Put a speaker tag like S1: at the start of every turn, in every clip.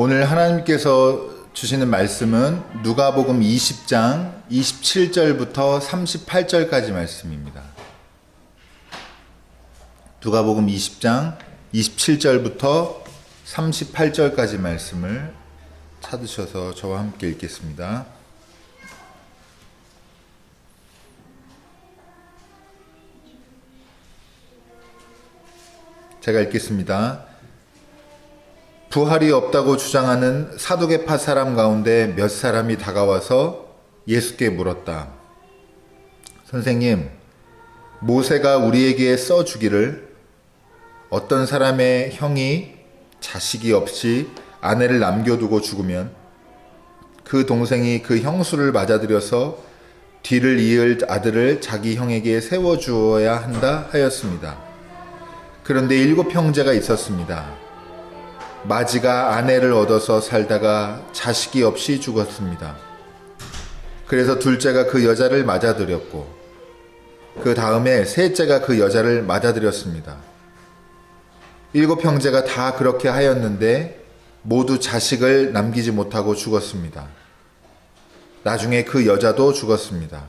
S1: 오늘 하나님께서 주시는 말씀은 누가복음 20장 27절부터 38절까지 말씀입니다. 누가복음 20장 27절부터 38절까지 말씀을 찾으셔서 저와 함께 읽겠습니다. 제가 읽겠습니다. 부활이 없다고 주장하는 사두개파 사람 가운데 몇 사람이 다가와서 예수께 물었다. 선생님, 모세가 우리에게 써주기를 어떤 사람의 형이 자식이 없이 아내를 남겨두고 죽으면 그 동생이 그 형수를 맞아들여서 뒤를 이을 아들을 자기 형에게 세워주어야 한다 하였습니다. 그런데 일곱 형제가 있었습니다. 마지가 아내를 얻어서 살다가 자식이 없이 죽었습니다. 그래서 둘째가 그 여자를 맞아들였고, 그 다음에 셋째가 그 여자를 맞아들였습니다. 일곱 형제가 다 그렇게 하였는데, 모두 자식을 남기지 못하고 죽었습니다. 나중에 그 여자도 죽었습니다.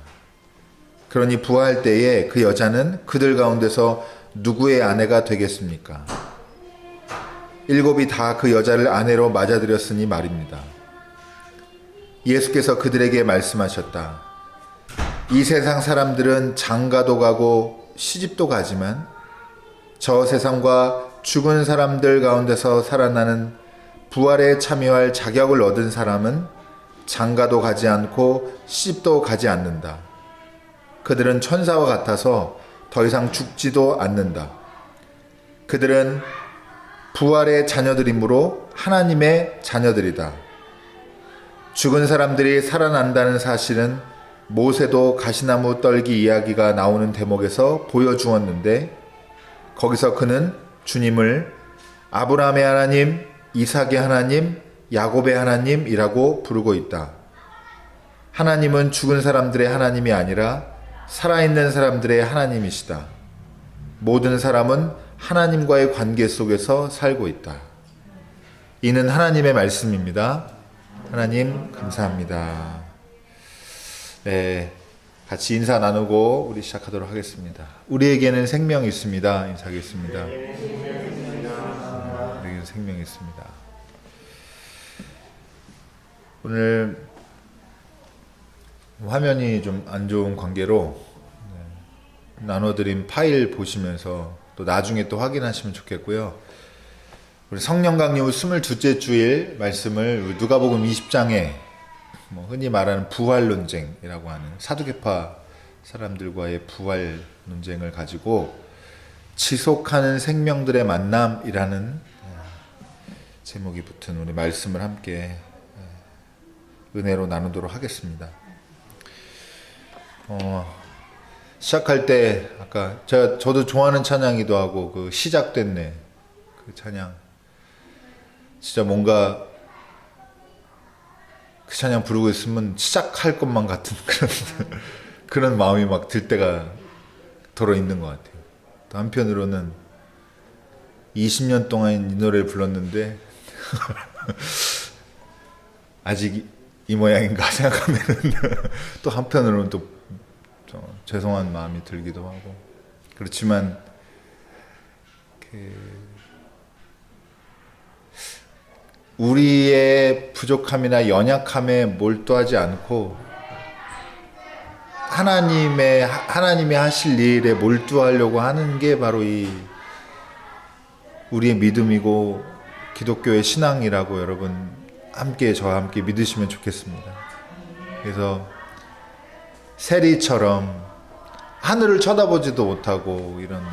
S1: 그러니 부활 때에 그 여자는 그들 가운데서 누구의 아내가 되겠습니까? 일곱이 다 그 여자를 아내로 맞아들였으니 말입니다. 예수께서 그들에게 말씀하셨다. 이 세상 사람들은 장가도 가고 시집도 가지만 저 세상과 죽은 사람들 가운데서 살아나는 부활에 참여할 자격을 얻은 사람은 장가도 가지 않고 시집도 가지 않는다. 그들은 천사와 같아서 더 이상 죽지도 않는다. 그들은 부활의 자녀들이므로 하나님의 자녀들이다. 죽은 사람들이 살아난다는 사실은 모세도 가시나무 떨기 이야기가 나오는 대목에서 보여주었는데 거기서 그는 주님을 아브라함의 하나님, 이삭의 하나님, 야곱의 하나님이라고 부르고 있다. 하나님은 죽은 사람들의 하나님이 아니라 살아있는 사람들의 하나님이시다. 모든 사람은 하나님과의 관계 속에서 살고 있다. 이는 하나님의 말씀입니다. 하나님, 감사합니다. 네. 같이 인사 나누고 우리 시작하도록 하겠습니다. 우리에게는 생명이 있습니다. 인사하겠습니다. 우리에게는 생명이 있습니다. 오늘 화면이 좀 안 좋은 관계로 네, 나눠드린 파일 보시면서 또 나중에 또 확인하시면 좋겠고요. 우리 성령 후 22째 주일 말씀을 누가복음 20장에 뭐 흔히 말하는 부활 논쟁이라고 하는 사두개파 사람들과의 부활 논쟁을 가지고 지속하는 생명들의 만남이라는 제목이 붙은 우리 말씀을 함께 은혜로 나누도록 하겠습니다. 어, 시작할 때 아까 제가 저도 좋아하는 찬양이기도 하고 그 시작됐네 그 찬양 진짜 뭔가 그 찬양 부르고 있으면 시작할 것만 같은 그런 그런 마음이 막 들 때가 들어 있는 것 같아요. 또 한편으로는 20년 동안 이 노래를 불렀는데 아직 이 모양인가 생각하면 또 한편으로는 또 죄송한 마음이 들기도 하고 그렇지만 그 우리의 부족함이나 연약함에 몰두하지 않고 하나님의 하나님이 하실 일에 몰두하려고 하는 게 바로 이 우리의 믿음이고 기독교의 신앙이라고 여러분 함께 저와 함께 믿으시면 좋겠습니다. 그래서 세리처럼 하늘을 쳐다보지도 못하고 이런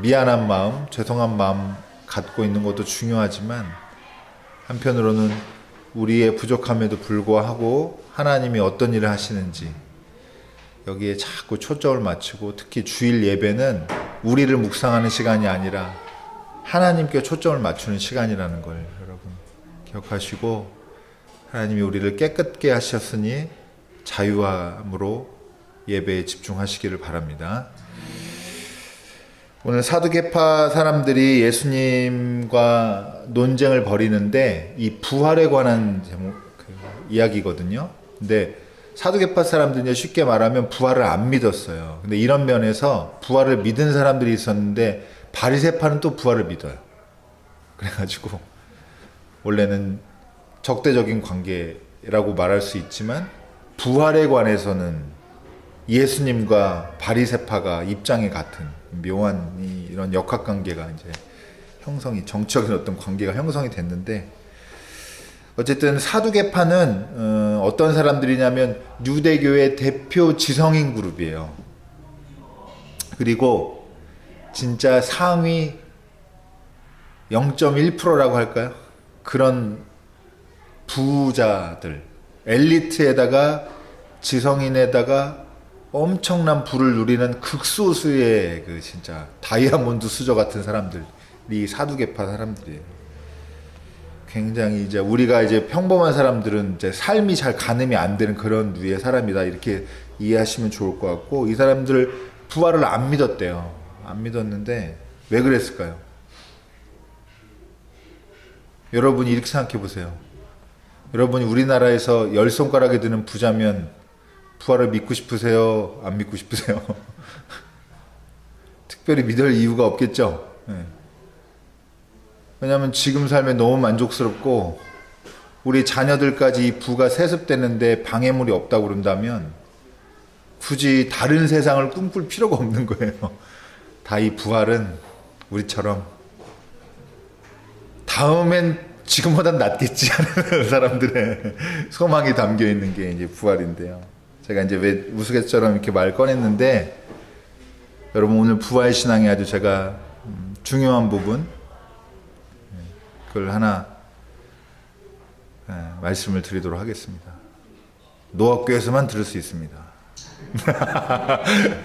S1: 미안한 마음, 죄송한 마음 갖고 있는 것도 중요하지만 한편으로는 우리의 부족함에도 불구하고 하나님이 어떤 일을 하시는지 여기에 자꾸 초점을 맞추고 특히 주일 예배는 우리를 묵상하는 시간이 아니라 하나님께 초점을 맞추는 시간이라는 걸 여러분 기억하시고 하나님이 우리를 깨끗게 하셨으니 자유함으로 예배에 집중하시기를 바랍니다. 오늘 사두개파 사람들이 예수님과 논쟁을 벌이는데 이 부활에 관한 제목 그 이야기거든요. 근데 사두개파 사람들이 쉽게 말하면 부활을 안 믿었어요. 근데 이런 면에서 부활을 믿은 사람들이 있었는데 바리새파는 또 부활을 믿어요. 그래가지고 원래는 적대적인 관계라고 말할 수 있지만 부활에 관해서는 예수님과 바리새파가 입장이 같은 묘한 이- 이런 역학 관계가 이제 형성이 정적인 어떤 관계가 형성이 됐는데 어쨌든 사두개파는 어, 어떤 사람들이냐면 유대교의 대표 지성인 그룹이에요. 그리고 진짜 상위 0.1%라고 할까요? 그런 부자들, 엘리트에다가 지성인에다가 엄청난 부를 누리는 극소수의 그 진짜 다이아몬드 수저 같은 사람들이 사두개파 사람들이에요. 굉장히 이제 우리가 이제 평범한 사람들은 이제 삶이 잘 가늠이 안 되는 그런 류의 사람이다 이렇게 이해하시면 좋을 것 같고 이 사람들 부활을 안 믿었대요. 안 믿었는데 왜 그랬을까요? 여러분이 이렇게 생각해 보세요. 여러분이 우리나라에서 열 손가락에 드는 부자면 부활을 믿고 싶으세요? 안 믿고 싶으세요? 특별히 믿을 이유가 없겠죠. 예. 왜냐하면 지금 삶에 너무 만족스럽고 우리 자녀들까지 이 부가 세습되는데 방해물이 없다고 그런다면 굳이 다른 세상을 꿈꿀 필요가 없는 거예요. 다 이 부활은 우리처럼 다음엔 지금보단 낫겠지 하는 사람들의 소망이 담겨 있는 게 이제 부활인데요. 제가 이제 왜 우스갯처럼 이렇게 말 꺼냈는데 여러분 오늘 부활 신앙이 아주 제가 음, 중요한 부분 그걸 하나 예, 말씀을 드리도록 하겠습니다. 노학교에서만 들을 수 있습니다.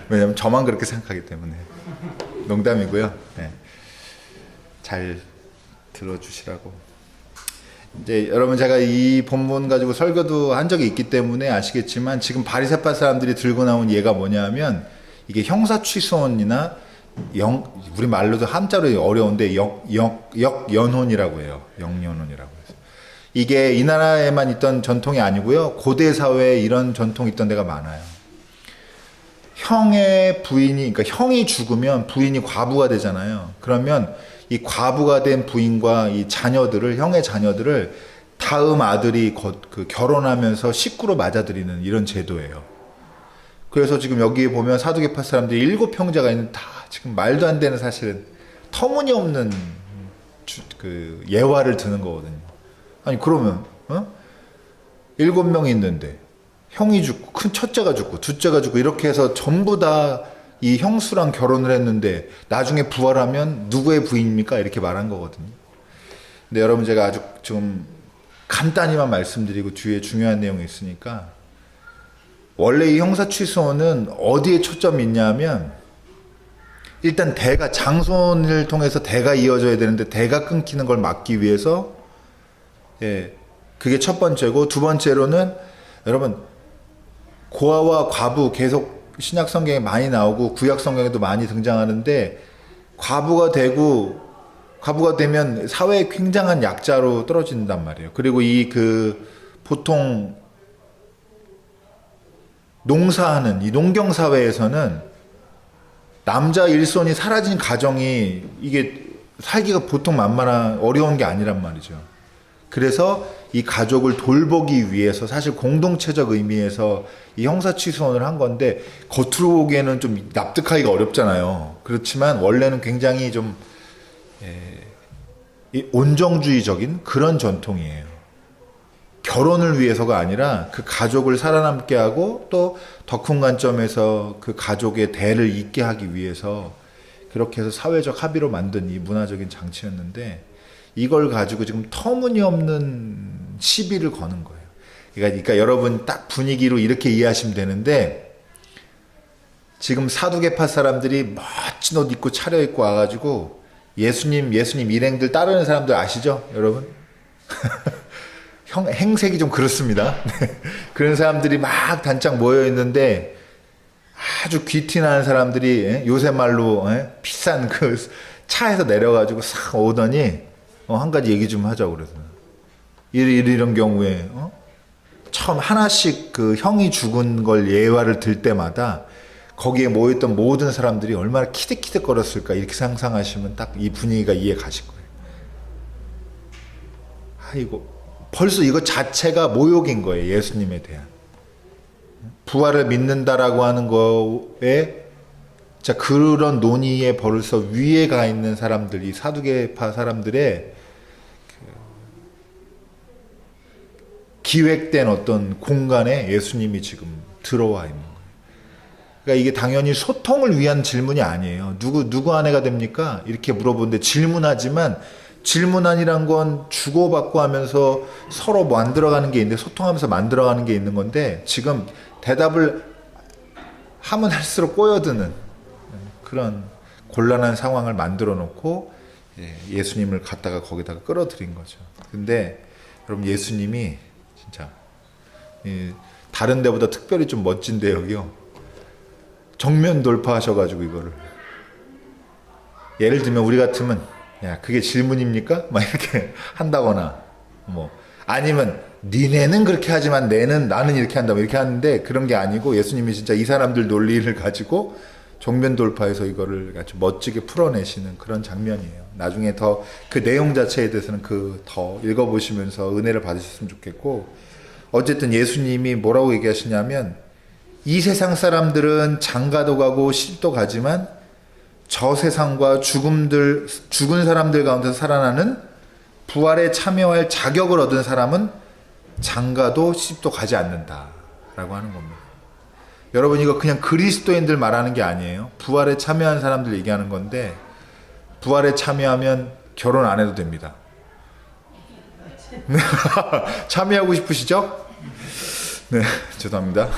S1: 왜냐면 저만 그렇게 생각하기 때문에 농담이고요. 예. 잘 들어주시라고. 이제 여러분 제가 이 본문 가지고 설교도 한 적이 있기 때문에 아시겠지만 지금 바리새파 사람들이 들고 나온 예가 뭐냐면 이게 형사 취소원이나 영 우리 말로도 한자로 어려운데 역역 역연혼이라고 해요. 역연혼이라고 해서 이게 이 나라에만 있던 전통이 아니고요. 고대 사회에 이런 전통이 있던 데가 많아요. 형의 부인이 그러니까 형이 죽으면 부인이 과부가 되잖아요. 그러면 이 과부가 된 부인과 이 자녀들을 형의 자녀들을 다음 아들이 거- 그 결혼하면서 식구로 맞아들이는 이런 제도예요. 그래서 지금 여기에 보면 사두개파 사람들이 일곱 형제가 있는 다 지금 말도 안 되는 사실은 터무니없는 주- 그 예화를 드는 거거든요. 아니 그러면 어? 일곱 명이 있는데 형이 죽고 큰 첫째가 죽고 둘째가 죽고 이렇게 해서 전부 다 이 형수랑 결혼을 했는데 나중에 부활하면 누구의 부인입니까? 이렇게 말한 거거든요. 근데 여러분 제가 아주 좀 간단히만 말씀드리고 뒤에 중요한 내용이 있으니까 원래 이 형사 취소는 어디에 초점이 있냐면 일단 대가 장손을 통해서 대가 이어져야 되는데 대가 끊기는 걸 막기 위해서 예 그게 첫 번째고 두 번째로는 여러분 고아와 과부 계속 신약 성경에 많이 나오고 구약 성경에도 많이 등장하는데 과부가 되고 과부가 되면 사회에 굉장한 약자로 떨어진단 말이에요. 그리고 이 그 보통 농사하는 이 농경 사회에서는 남자 일손이 사라진 가정이 이게 살기가 보통 만만한 어려운 게 아니란 말이죠. 그래서 이 가족을 돌보기 위해서 사실 공동체적 의미에서 이 형사 취소원을 한 건데 겉으로 보기에는 좀 납득하기가 어렵잖아요. 그렇지만 원래는 굉장히 좀 예, 이 온정주의적인 그런 전통이에요. 결혼을 위해서가 아니라 그 가족을 살아남게 하고 또더큰 관점에서 그 가족의 대를 잇게 하기 위해서 그렇게 해서 사회적 합의로 만든 이 문화적인 장치였는데 이걸 가지고 지금 터무니없는 시비를 거는 거예요. 그러니까, 그러니까 여러분 딱 분위기로 이렇게 이해하시면 되는데 지금 사두개파 사람들이 멋진 옷 입고 차려입고 와가지고 예수님 예수님 일행들 따르는 사람들 아시죠, 여러분? 형, 행색이 좀 그렇습니다. 네. 그런 사람들이 막 단짝 모여 있는데 아주 귀티나는 사람들이 예? 요새 말로 예? 비싼 그 차에서 내려가지고 싹 오더니 어, 한 가지 얘기 좀 하자고 그래서 이런 이런 경우에 어? 처음 하나씩 그 형이 죽은 걸 예화를 들 때마다 거기에 모였던 모든 사람들이 얼마나 키득키득 거렸을까 이렇게 상상하시면 딱 이 분위기가 이해 가실 거예요. 아이고 벌써 이거 자체가 모욕인 거예요 예수님에 대한 부활을 믿는다라고 하는 거에 자 그런 논의에 벌써 위에 가 있는 사람들 이 사두개파 사람들의 기획된 어떤 공간에 예수님이 지금 들어와 있는 거예요. 그러니까 이게 당연히 소통을 위한 질문이 아니에요. 누구 누구 아내가 됩니까? 이렇게 물어보는데 질문하지만 질문안이란 건 주고받고 하면서 서로 만들어가는 게 있는데 소통하면서 만들어가는 게 있는 건데 지금 대답을 하면 할수록 꼬여드는 그런 곤란한 상황을 만들어 놓고 예, 예수님을 갖다가 거기다가 끌어들인 거죠. 근데 여러분 예수님이 진짜 이 다른 데보다 특별히 좀 멋진데 여기요. 정면 돌파하셔가지고 이거를 예를 들면 우리 같으면 야 그게 질문입니까? 막 이렇게 한다거나 뭐 아니면 니네는 그렇게 하지만 내는 나는 이렇게 한다 뭐 이렇게 하는데 그런 게 아니고 예수님이 진짜 이 사람들 논리를 가지고 정면 돌파해서 이거를 아주 멋지게 풀어내시는 그런 장면이에요. 나중에 더 그 내용 자체에 대해서는 그 더 읽어보시면서 은혜를 받으셨으면 좋겠고 어쨌든 예수님이 뭐라고 얘기하시냐면 이 세상 사람들은 장가도 가고 시집도 가지만 저 세상과 죽음들 죽은 사람들 가운데서 살아나는 부활에 참여할 자격을 얻은 사람은 장가도 시집도 가지 않는다라고 하는 겁니다. 여러분 이거 그냥 그리스도인들 말하는 게 아니에요. 부활에 참여한 사람들 얘기하는 건데 부활에 참여하면 결혼 안 해도 됩니다. 참여하고 싶으시죠? 네, 죄송합니다.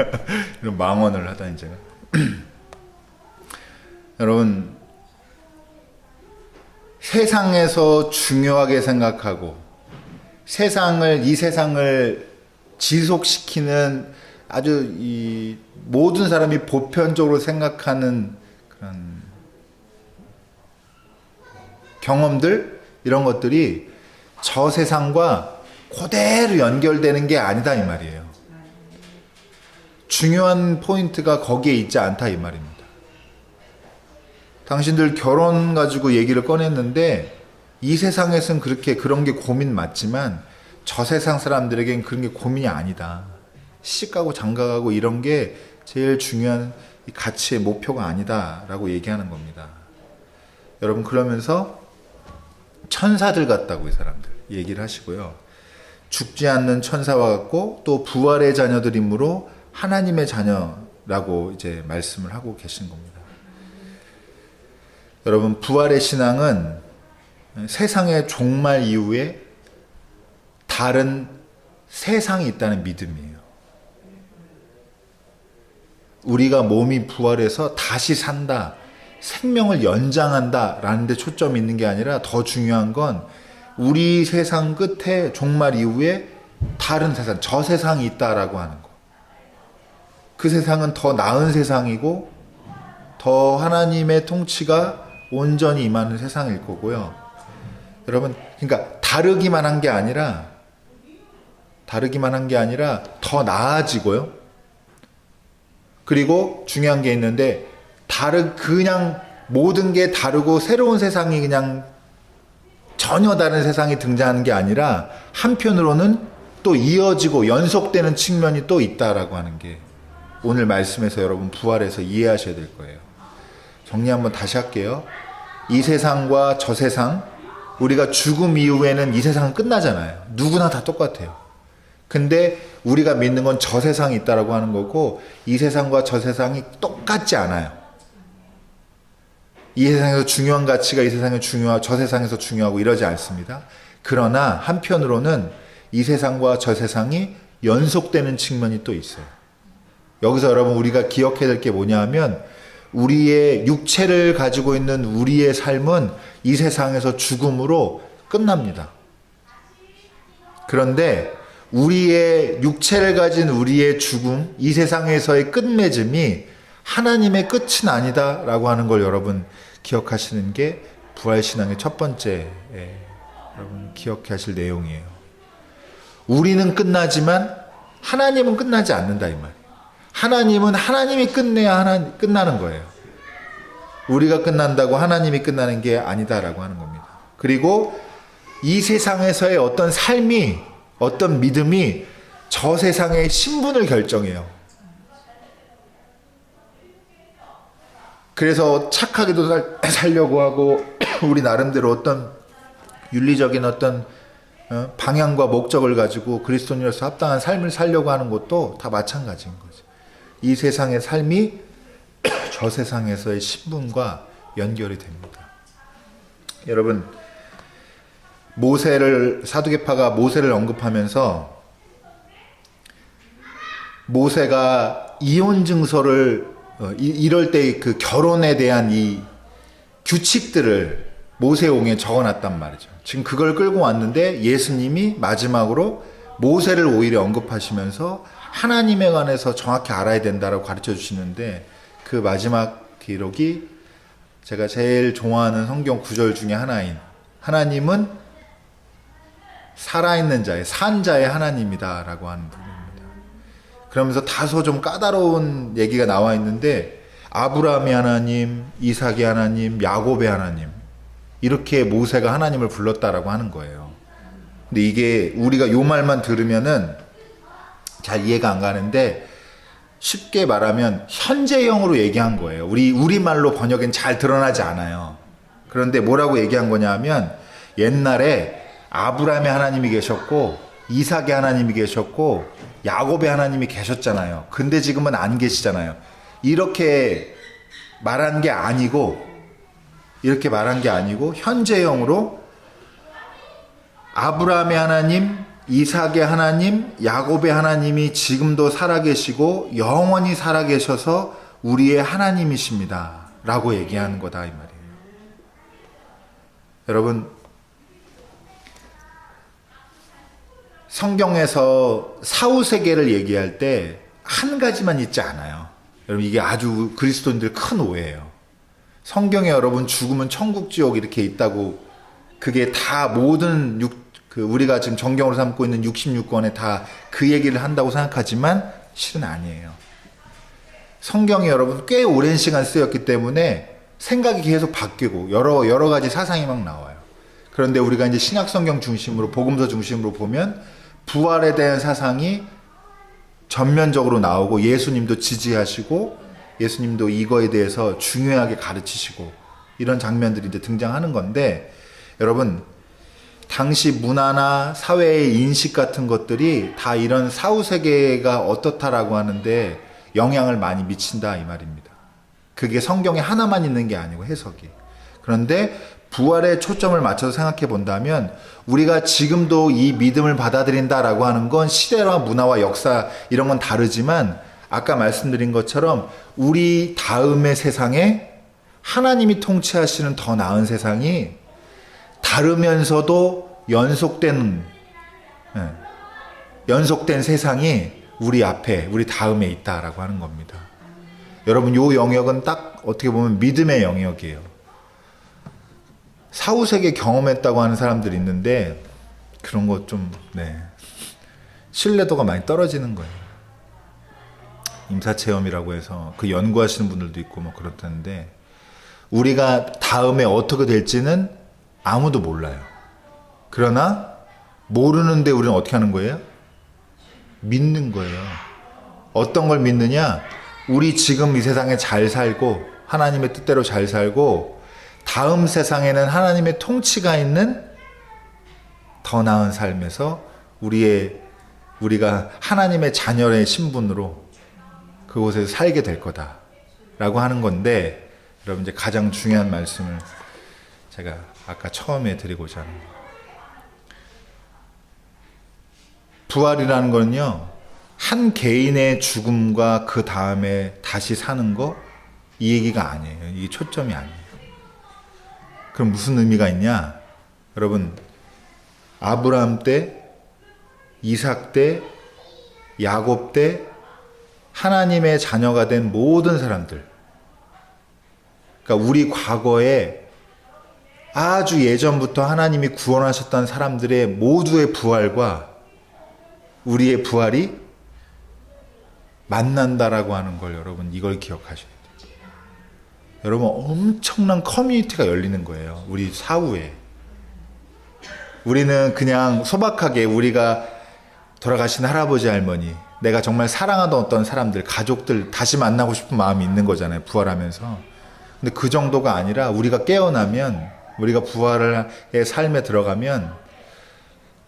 S1: 이런 망언을 하다니 제가. 여러분 세상에서 중요하게 생각하고 세상을 이 세상을 지속시키는 아주 이 모든 사람이 보편적으로 생각하는 그런 경험들 이런 것들이 저 세상과 그대로 연결되는 게 아니다 이 말이에요. 중요한 포인트가 거기에 있지 않다 이 말입니다. 당신들 결혼 가지고 얘기를 꺼냈는데 이 세상에선 그렇게 그런 게 고민 맞지만 저 세상 사람들에겐 그런 게 고민이 아니다. 시집가고 장가가고 이런 게 제일 중요한 이 가치의 목표가 아니다라고 얘기하는 겁니다. 여러분 그러면서 천사들 같다고 이 사람들 얘기를 하시고요. 죽지 않는 천사와 같고 또 부활의 자녀들이므로 하나님의 자녀라고 이제 말씀을 하고 계신 겁니다. 여러분 부활의 신앙은 세상의 종말 이후에 다른 세상이 있다는 믿음이에요. 우리가 몸이 부활해서 다시 산다, 생명을 연장한다 라는 데 초점이 있는 게 아니라 더 중요한 건 우리 세상 끝에 종말 이후에 다른 세상, 저 세상이 있다라고 하는 거. 그 세상은 더 나은 세상이고 더 하나님의 통치가 온전히 임하는 세상일 거고요. 여러분, 그러니까 다르기만 한 게 아니라 다르기만 한 게 아니라 더 나아지고요. 그리고 중요한 게 있는데 다르 그냥 모든 게 다르고 새로운 세상이 그냥 전혀 다른 세상이 등장하는 게 아니라 한편으로는 또 이어지고 연속되는 측면이 또 있다라고 하는 게 오늘 말씀에서 여러분 부활해서 이해하셔야 될 거예요. 정리 한번 다시 할게요. 이 세상과 저 세상, 우리가 죽음 이후에는 이 세상은 끝나잖아요. 누구나 다 똑같아요. 근데 우리가 믿는 건 저 세상이 있다라고 하는 거고 이 세상과 저 세상이 똑같지 않아요. 이 세상에서 중요한 가치가 이 세상에 중요하고 저 세상에서 중요하고 이러지 않습니다. 그러나 한편으로는 이 세상과 저 세상이 연속되는 측면이 또 있어요. 여기서 여러분 우리가 기억해야 될 게 뭐냐 하면 우리의 육체를 가지고 있는 우리의 삶은 이 세상에서 죽음으로 끝납니다. 그런데 우리의 육체를 가진 우리의 죽음, 이 세상에서의 끝맺음이 하나님의 끝은 아니다라고 하는 걸 여러분 기억하시는 게 부활신앙의 첫 번째 예, 여러분 기억하실 내용이에요. 우리는 끝나지만 하나님은 끝나지 않는다 이 말. 하나님은 하나님이 끝내야 하나 끝나는 거예요. 우리가 끝난다고 하나님이 끝나는 게 아니다라고 하는 겁니다. 그리고 이 세상에서의 어떤 삶이 어떤 믿음이 저 세상의 신분을 결정해요. 그래서 착하게도 살, 살려고 하고 우리 나름대로 어떤 윤리적인 어떤 어, 방향과 목적을 가지고 그리스도인으로서 합당한 삶을 살려고 하는 것도 다 마찬가지인 거죠. 이 세상의 삶이 저 세상에서의 신분과 연결이 됩니다. 여러분 모세를 사두개파가 모세를 언급하면서 모세가 이혼 증서를 어, 이- 이럴 때 그 결혼에 대한 이 규칙들을 모세옹에 적어놨단 말이죠. 지금 그걸 끌고 왔는데 예수님이 마지막으로 모세를 오히려 언급하시면서 하나님에 관해서 정확히 알아야 된다라고 가르쳐 주시는데 그 마지막 기록이 제가 제일 좋아하는 성경 구절 중에 하나인 하나님은 살아있는 자의 산 자의 하나님이다라고 하는 부분입니다. 그러면서 다소 좀 까다로운 얘기가 나와 있는데 아브라함의 하나님, 이삭의 하나님, 야곱의 하나님 이렇게 모세가 하나님을 불렀다라고 하는 거예요. 근데 이게 우리가 요 말만 들으면은 잘 이해가 안 가는데 쉽게 말하면 현재형으로 얘기한 거예요. 우리 우리 말로 번역엔 잘 드러나지 않아요. 그런데 뭐라고 얘기한 거냐면 옛날에 아브라함의 하나님이 계셨고 이삭의 하나님이 계셨고 야곱의 하나님이 계셨잖아요. 근데 지금은 안 계시잖아요. 이렇게 말한 게 아니고 이렇게 말한 게 아니고 현재형으로 아브라함의 하나님, 이삭의 하나님, 야곱의 하나님이 지금도 살아계시고 영원히 살아계셔서 우리의 하나님이십니다. 라고 얘기하는 거다 이 말이에요. 여러분 성경에서 사후 세계를 얘기할 때 한 가지만 있지 않아요. 여러분 이게 아주 그리스도인들 큰 오해예요. 성경에 여러분 죽으면 천국 지옥 이렇게 있다고 그게 다 모든 육, 그 우리가 지금 정경으로 삼고 있는 66권에 다 그 얘기를 한다고 생각하지만 실은 아니에요. 성경이 여러분 꽤 오랜 시간 쓰였기 때문에 생각이 계속 바뀌고 여러 여러 가지 사상이 막 나와요. 그런데 우리가 이제 신약 성경 중심으로 복음서 중심으로 보면 부활에 대한 사상이 전면적으로 나오고 예수님도 지지하시고 예수님도 이거에 대해서 중요하게 가르치시고 이런 장면들이 이제 등장하는 건데 여러분 당시 문화나 사회의 인식 같은 것들이 다 이런 사후 세계가 어떻다라고 하는데 영향을 많이 미친다 이 말입니다. 그게 성경에 하나만 있는 게 아니고 해석이. 그런데 부활에 초점을 맞춰서 생각해 본다면 우리가 지금도 이 믿음을 받아들인다라고 하는 건 시대와 문화와 역사 이런 건 다르지만 아까 말씀드린 것처럼 우리 다음의 세상에 하나님이 통치하시는 더 나은 세상이 다르면서도 연속된 예, 연속된 세상이 우리 앞에 우리 다음에 있다라고 하는 겁니다. 여러분 요 영역은 딱 어떻게 보면 믿음의 영역이에요. 사후 세계 경험했다고 하는 사람들이 있는데 그런 거 좀 네. 신뢰도가 많이 떨어지는 거예요. 임사 체험이라고 해서 그 연구하시는 분들도 있고 뭐 그렇다는데 우리가 다음에 어떻게 될지는 아무도 몰라요. 그러나 모르는데 우리는 어떻게 하는 거예요? 믿는 거예요. 어떤 걸 믿느냐? 우리 지금 이 세상에 잘 살고 하나님의 뜻대로 잘 살고 다음 세상에는 하나님의 통치가 있는 더 나은 삶에서 우리의 우리가 하나님의 자녀의 신분으로 그곳에서 살게 될 거다라고 하는 건데 여러분 이제 가장 중요한 말씀을 제가 아까 처음에 드리고자 하는 거예요. 부활이라는 거는요, 한 개인의 죽음과 그 다음에 다시 사는 거, 이 얘기가 아니에요. 이게 초점이 아니에요. 그럼 무슨 의미가 있냐? 여러분, 아브라함 때, 이삭 때, 야곱 때, 하나님의 자녀가 된 모든 사람들. 그러니까 우리 과거에 아주 예전부터 하나님이 구원하셨던 사람들의 모두의 부활과 우리의 부활이 만난다라고 하는 걸 여러분 이걸 기억하셔야 돼요. 여러분 엄청난 커뮤니티가 열리는 거예요. 우리 사후에. 우리는 그냥 소박하게 우리가 돌아가신 할아버지 할머니, 내가 정말 사랑하던 어떤 사람들, 가족들 다시 만나고 싶은 마음이 있는 거잖아요. 부활하면서. 근데 그 정도가 아니라 우리가 깨어나면 우리가 부활의 삶에 들어가면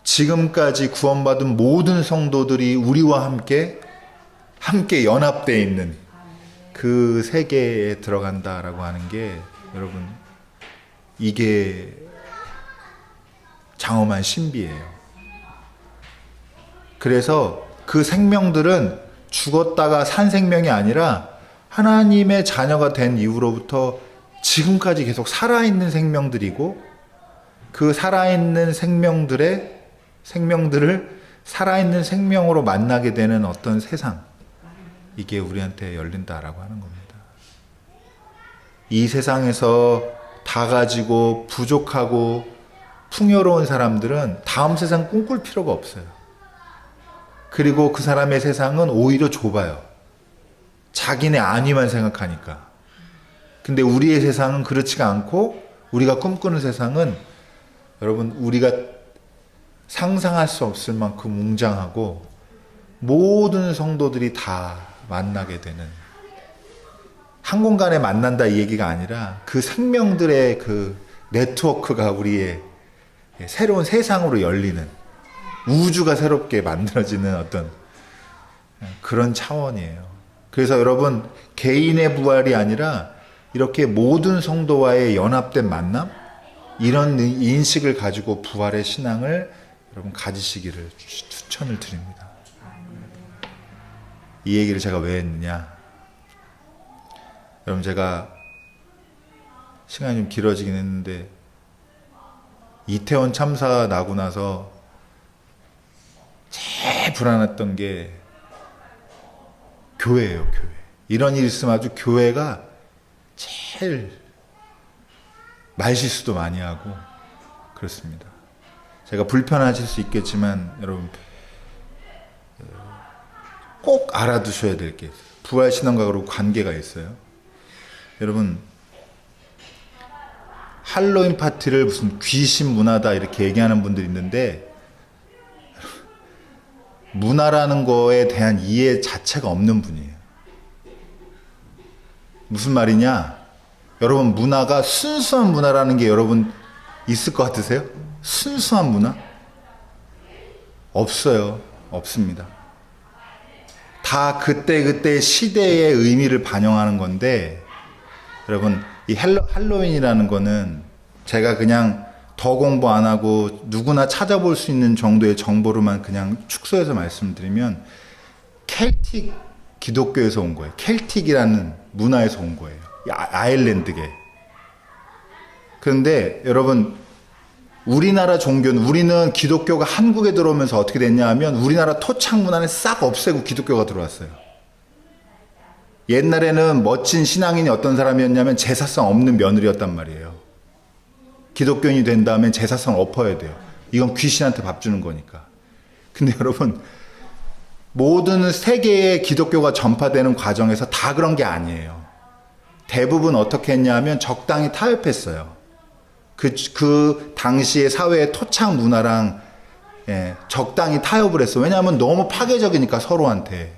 S1: 지금까지 구원받은 모든 성도들이 우리와 함께 함께 연합되어 있는 그 세계에 들어간다라고 하는 게 여러분 이게 장엄한 신비예요. 그래서 그 생명들은 죽었다가 산 생명이 아니라 하나님의 자녀가 된 이후로부터 지금까지 계속 살아있는 생명들이고 그 살아있는 생명들의 생명들을 살아있는 생명으로 만나게 되는 어떤 세상 이게 우리한테 열린다라고 하는 겁니다. 이 세상에서 다 가지고 부족하고 풍요로운 사람들은 다음 세상 꿈꿀 필요가 없어요. 그리고 그 사람의 세상은 오히려 좁아요. 자기네 안위만 생각하니까. 근데 우리의 세상은 그렇지가 않고 우리가 꿈꾸는 세상은 여러분 우리가 상상할 수 없을 만큼 웅장하고 모든 성도들이 다 만나게 되는 한 공간에 만난다 이 얘기가 아니라 그 생명들의 그 네트워크가 우리의 새로운 세상으로 열리는 우주가 새롭게 만들어지는 어떤 그런 차원이에요. 그래서 여러분 개인의 부활이 아니라 이렇게 모든 성도와의 연합된 만남 이런 인식을 가지고 부활의 신앙을 여러분 가지시기를 추천을 드립니다. 이 얘기를 제가 왜 했느냐? 여러분 제가 시간이 좀 길어지긴 했는데 이태원 참사 나고 나서 제일 불안했던 게 교회예요, 교회. 이런 일이 있으면 아주 교회가 제일 말실수도 많이 하고 그렇습니다. 제가 불편하실 수 있겠지만 여러분 꼭 알아두셔야 될 게 있어요. 부활 신앙과로 관계가 있어요. 여러분 할로윈 파티를 무슨 귀신 문화다 이렇게 얘기하는 분들이 있는데 문화라는 거에 대한 이해 자체가 없는 분이에요. 무슨 말이냐? 여러분 문화가 순수한 문화라는 게 여러분 있을 것 같으세요? 순수한 문화? 없어요. 없습니다. 다 그때그때 시대의 의미를 반영하는 건데 여러분 이 헬로, 할로윈이라는 거는 제가 그냥 더 공부 안 하고 누구나 찾아볼 수 있는 정도의 정보로만 그냥 축소해서 말씀드리면 켈틱 기독교에서 온 거예요. 켈틱이라는 문화에서 온 거예요. 아, 아일랜드계. 그런데 여러분 우리나라 종교는 우리는 기독교가 한국에 들어오면서 어떻게 됐냐 하면 우리나라 토착 문화는 싹 없애고 기독교가 들어왔어요. 옛날에는 멋진 신앙인이 어떤 사람이었냐면 제사성 없는 며느리였단 말이에요. 기독교인이 된 다음에 제사성 엎어야 돼요. 이건 귀신한테 밥 주는 거니까. 근데 여러분, 모든 세계에 기독교가 전파되는 과정에서 다 그런 게 아니에요. 대부분 어떻게 했냐면 적당히 타협했어요. 그, 그 당시의 사회의 토착 문화랑 예, 적당히 타협을 했어. 왜냐하면 너무 파괴적이니까 서로한테.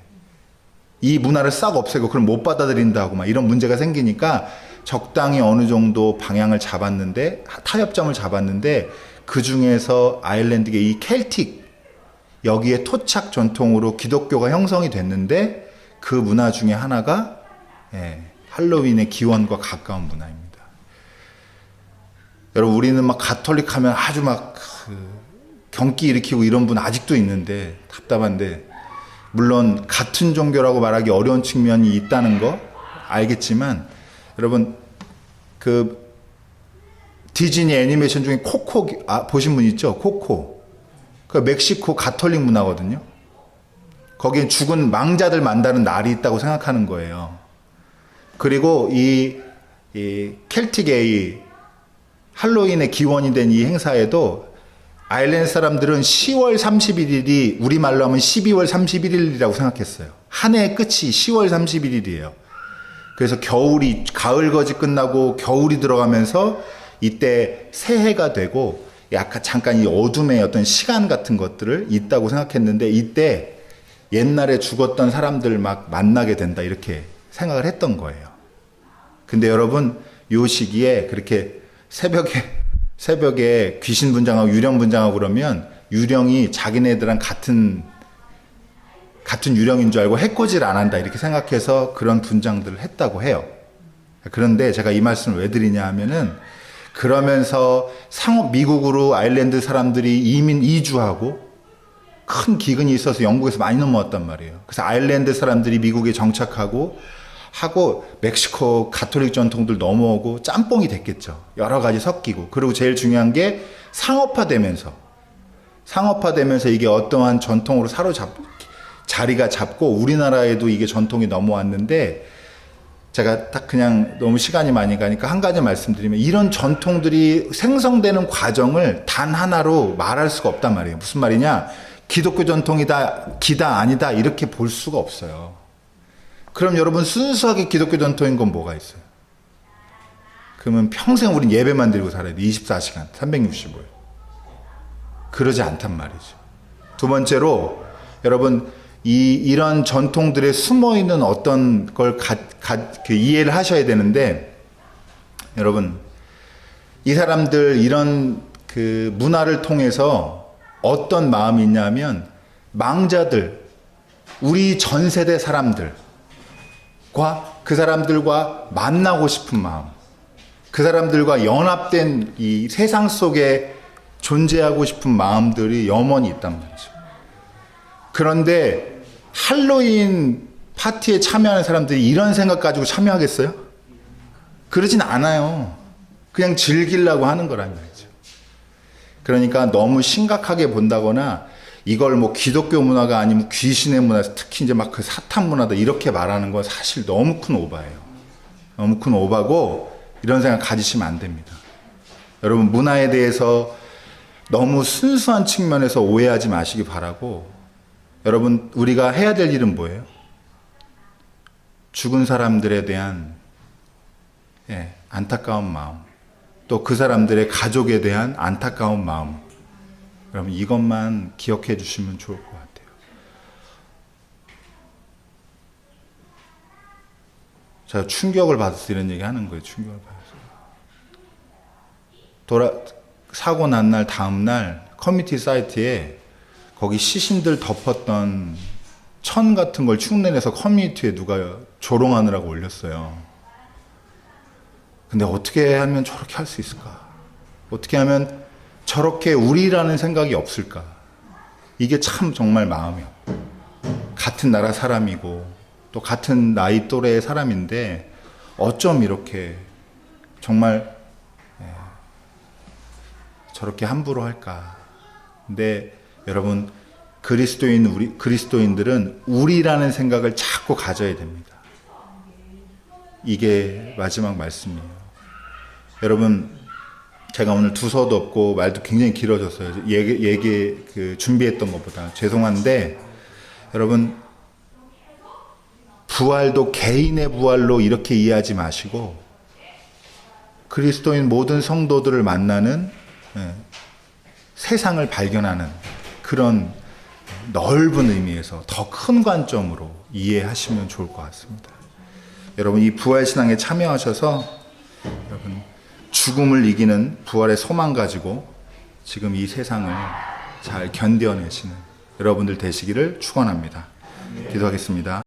S1: 이 문화를 싹 없애고 그럼 못 받아들인다고 막 이런 문제가 생기니까 적당히 어느 정도 방향을 잡았는데 타협점을 잡았는데 그 중에서 아일랜드계 이 켈틱 여기에 토착 전통으로 기독교가 형성이 됐는데 그 문화 중에 하나가 예, 할로윈의 기원과 가까운 문화입니다. 여러분 우리는 막 가톨릭 하면 아주 막 그 경기 일으키고 이런 분 아직도 있는데 답답한데 물론 같은 종교라고 말하기 어려운 측면이 있다는 거 알겠지만 여러분 그 디즈니 애니메이션 중에 코코 아, 보신 분 있죠? 코코. 그 멕시코 가톨릭 문화거든요. 거기에 죽은 망자들 만나는 날이 있다고 생각하는 거예요. 그리고 이, 이 켈틱의 할로윈의 기원이 된 이 행사에도 아일랜드 사람들은 10월 31일이 우리말로 하면 12월 31일이라고 생각했어요. 한 해의 끝이 10월 31일이에요. 그래서 겨울이 가을 거지 끝나고 겨울이 들어가면서 이때 새해가 되고 약간 잠깐 이 어둠의 어떤 시간 같은 것들을 있다고 생각했는데 이때 옛날에 죽었던 사람들 막 만나게 된다 이렇게 생각을 했던 거예요. 근데 여러분 요 시기에 그렇게 새벽에 새벽에 귀신 분장하고 유령 분장하고 그러면 유령이 자기네들랑 같은 같은 유령인 줄 알고 해코지를 안 한다 이렇게 생각해서 그런 분장들을 했다고 해요. 그런데 제가 이 말씀을 왜 드리냐 하면은 그러면서 상업 미국으로 아일랜드 사람들이 이민 이주하고 큰 기근이 있어서 영국에서 많이 넘어왔단 말이에요. 그래서 아일랜드 사람들이 미국에 정착하고 하고 멕시코 가톨릭 전통들 넘어오고 짬뽕이 됐겠죠. 여러 가지 섞이고 그리고 제일 중요한 게 상업화되면서 상업화되면서 이게 어떠한 전통으로 사로잡 자리가 잡고 우리나라에도 이게 전통이 넘어왔는데 제가 딱 그냥 너무 시간이 많이 가니까 한 가지 말씀드리면 이런 전통들이 생성되는 과정을 단 하나로 말할 수가 없단 말이에요. 무슨 말이냐? 기독교 전통이다, 기다, 아니다, 이렇게 볼 수가 없어요. 그럼 여러분 순수하게 기독교 전통인 건 뭐가 있어요? 그러면 평생 우린 예배만 드리고 살아야 돼. 24시간, 365일. 그러지 않단 말이죠. 두 번째로 여러분 이 이런 전통들에 숨어 있는 어떤 걸 가, 가, 그 이해를 하셔야 되는데 여러분 이 사람들 이런 그 문화를 통해서 어떤 마음이 있냐면 망자들 우리 전 세대 사람들 과그 사람들과 만나고 싶은 마음 그 사람들과 연합된 이 세상 속에 존재하고 싶은 마음들이 염원이 있단 말이죠. 그런데 할로윈 파티에 참여하는 사람들이 이런 생각 가지고 참여하겠어요? 그러진 않아요. 그냥 즐기려고 하는 거란 말이죠. 그러니까 너무 심각하게 본다거나 이걸 뭐 기독교 문화가 아니면 귀신의 문화, 특히 이제 막 그 사탄 문화다 이렇게 말하는 건 사실 너무 큰 오바예요. 너무 큰 오바고 이런 생각 가지시면 안 됩니다. 여러분 문화에 대해서 너무 순수한 측면에서 오해하지 마시기 바라고 여러분 우리가 해야 될 일은 뭐예요? 죽은 사람들에 대한 예, 안타까운 마음 또 그 사람들의 가족에 대한 안타까운 마음 여러분 이것만 기억해 주시면 좋을 것 같아요. 제가 충격을 받아서 이런 얘기 하는 거예요. 충격을 받아서. 돌아 사고 난 날 다음 날 커뮤니티 사이트에 거기 시신들 덮었던 천 같은 걸 흉내내서 커뮤니티에 누가 조롱하느라고 올렸어요. 근데 어떻게 하면 저렇게 할 수 있을까? 어떻게 하면 저렇게 우리라는 생각이 없을까? 이게 참 정말 마음이 같은 나라 사람이고 또 같은 나이 또래의 사람인데 어쩜 이렇게 정말 예, 저렇게 함부로 할까? 근데 여러분 그리스도인 우리 그리스도인들은 우리라는 생각을 자꾸 가져야 됩니다. 이게 마지막 말씀이에요. 여러분 제가 오늘 두서도 없고 말도 굉장히 길어졌어요. 얘기, 얘기 그 준비했던 것보다 죄송한데 여러분 부활도 개인의 부활로 이렇게 이해하지 마시고 그리스도인 모든 성도들을 만나는 예, 세상을 발견하는 그런 넓은 의미에서 더 큰 관점으로 이해하시면 좋을 것 같습니다. 여러분 이 부활 신앙에 참여하셔서 여러분 죽음을 이기는 부활의 소망 가지고 지금 이 세상을 잘 견뎌내시는 여러분들 되시기를 축원합니다. 기도하겠습니다.